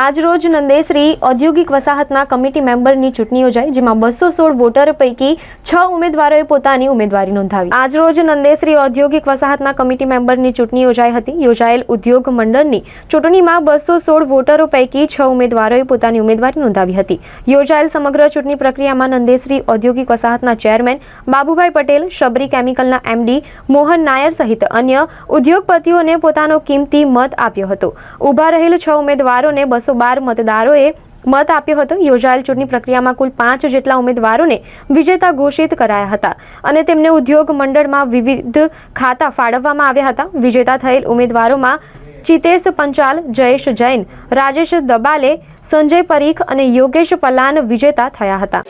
આજરોજ નંદેશ્રી ઔદ્યોગિક વસાહતના કમિટી મેમ્બરની ચૂંટણી યોજાઈ, જેમાં બસો સોળ વોટર પૈકી છ ઉમેદવારોએ પોતાની ઉમેદવારી નોંધાવી. આજરોજ નંદેશ્રી ઔદ્યોગિક વસાહતના કમિટી મેમ્બરની ચૂંટણી યોજાઈ હતી. યોજાયેલ ઉદ્યોગ મંડળની ચૂંટણીમાં બસો સોળ વોટરો પૈકી છ ઉમેદવારોએ પોતાની ઉમેદવારી નોંધાવી હતી. યોજાયેલ સમગ્ર ચૂંટણી પ્રક્રિયામાં નંદેશ્રી ઔદ્યોગિક વસાહતના ચેરમેન બાબુભાઈ પટેલ, શબરી કેમિકલના એમડી મોહન નાયર સહિત અન્ય ઉદ્યોગપતિઓને પોતાનો કિંમતી મત આપ્યો હતો. ઊભા રહેલ છ ઉમેદવારોને બસો બાર મતદારોએ મત આપ્યો હતો. યોજાયેલ ચૂંટણી પ્રક્રિયામાં કુલ પાંચ જેટલા ઉમેદવારોને વિજેતા ઘોષિત કરાયા હતા અને તેમને ઉદ્યોગ મંડળમાં વિવિધ ખાતા ફાળવવામાં આવ્યા હતા. વિજેતા થયેલ ઉમેદવારોમાં ચિતેશ પંચાલ, જયેશ જૈન, રાજેશ દબાલે, સંજય પરીખ અને યોગેશ પલાન વિજેતા થયા હતા.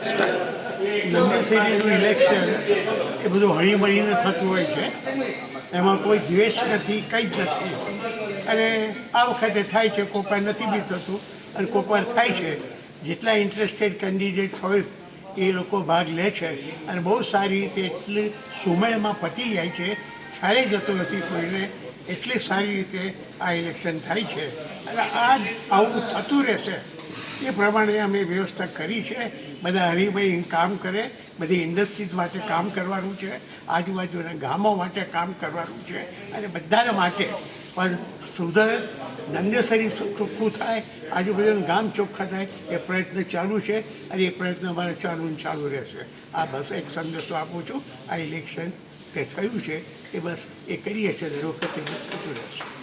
નંદેશ્વરીનું ઇલેક્શન એ બધું હળીમળીને થતું હોય છે. એમાં કોઈ દ્વેષ નથી, કંઈ જ નથી. અને આ વખતે થાય છે કોપાર નથી બી થતું, અને કોપાર થાય છે. જેટલા ઇન્ટરેસ્ટેડ કેન્ડિડેટ હોય, એ લોકો ભાગ લે છે. અને બહુ સારી રીતે એટલી સુમેળમાં પતી જાય છે. ખ્યાલે જતો નથી કોઈને એટલી સારી રીતે આ ઇલેક્શન થાય છે. અને આ જ આવું થતું રહેશે. એ પ્રમાણે અમે વ્યવસ્થા કરી છે. બધા હરિભાઈ કામ કરે, બધી ઇન્ડસ્ટ્રીઝ માટે કામ કરવાનું છે, આજુબાજુના ગામો માટે કામ કરવાનું છે અને બધાના માટે. પણ સુધર નંદેસરી ચોખ્ખું થાય, આજુબાજુનું ગામ ચોખ્ખા થાય, એ પ્રયત્ન ચાલુ છે અને એ પ્રયત્ન અમારે ચાલુ ને ચાલુ રહેશે. આ બસ એક સંદેશો આપું છું, આ ઇલેક્શન કે થયું છે, એ બસ એ કરીએ છીએ દર વખતે થતું રહેશે.